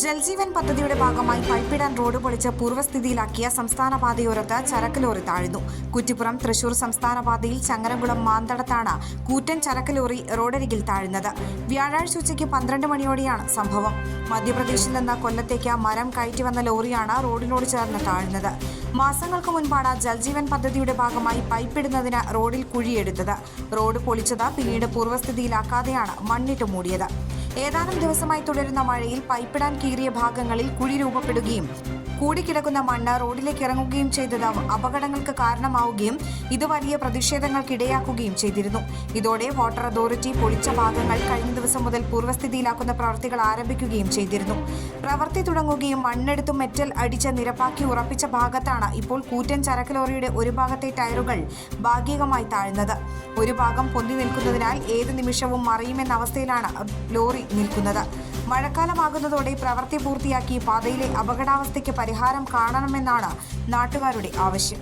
ജൽജീവൻ പദ്ധതിയുടെ ഭാഗമായി പൈപ്പിടാൻ റോഡ് പൊളിച്ച് പൂർവസ്ഥിതിയിലാക്കിയ സംസ്ഥാന പാതയോരത്ത് ചരക്ക് ലോറി താഴ്ന്നു. കുറ്റിപ്പുറം തൃശൂർ സംസ്ഥാന പാതയിൽ ചങ്ങരംകുളം മാന്തടത്താണ് കൂറ്റൻ ചരക്ക് ലോറി റോഡരികിൽ താഴ്ന്നത്. വ്യാഴാഴ്ച ഉച്ചയ്ക്ക് പന്ത്രണ്ട് മണിയോടെയാണ് സംഭവം. മധ്യപ്രദേശിൽ നിന്ന് കൊല്ലത്തേക്ക് മരം കയറ്റി വന്ന ലോറിയാണ് റോഡിനോട് ചേർന്ന് താഴ്ന്നത്. മാസങ്ങൾക്ക് മുൻപാണ് ജൽജീവൻ പദ്ധതിയുടെ ഭാഗമായി പൈപ്പിടുന്നതിന് റോഡിൽ കുഴിയെടുത്തത്. റോഡ് പൊളിച്ചത് പിന്നീട് പൂർവസ്ഥിതിയിലാക്കാതെയാണ് മണ്ണിട്ട് മൂടിയത്. ഏതാനും ദിവസമായി തുടരുന്ന മഴയിൽ പൈപ്പിടാൻ കീറിയ ഭാഗങ്ങളിൽ കുഴി രൂപപ്പെടുകയും കൂടിക്കിടക്കുന്ന മണ്ണ് റോഡിലേക്ക് ഇറങ്ങുകയും ചെയ്തത് അപകടങ്ങൾക്ക് കാരണമാവുകയും ഇത് വലിയ പ്രതിഷേധങ്ങൾക്കിടയാക്കുകയും ചെയ്തിരുന്നു. ഇതോടെ വാട്ടർ അതോറിറ്റി പൊളിച്ച ഭാഗങ്ങൾ കഴിഞ്ഞ ദിവസം മുതൽ പൂർവസ്ഥിതിയിലാക്കുന്ന പ്രവർത്തികൾ ആരംഭിക്കുകയും ചെയ്തിരുന്നു. പ്രവൃത്തി തുടങ്ങുകയും മണ്ണെടുത്തും മെറ്റൽ അടിച്ച് നിരപ്പാക്കി ഉറപ്പിച്ച ഭാഗത്താണ് ഇപ്പോൾ കൂറ്റൻ ചരക്കലോറിയുടെ ഒരു ഭാഗത്തെ ടയറുകൾ ഭാഗികമായി താഴ്ന്നത്. ഒരു ഭാഗം പൊന്തി നിൽക്കുന്നതിനാൽ ഏത് നിമിഷവും മറിയുമെന്ന അവസ്ഥയിലാണ് ലോറി നിൽക്കുന്നത്. മഴക്കാലമാകുന്നതോടെ പ്രവൃത്തി പൂർത്തിയാക്കി പാതയിലെ അപകടാവസ്ഥയ്ക്ക് പരിഹാരം കാണണമെന്നാണ് നാട്ടുകാരുടെ ആവശ്യം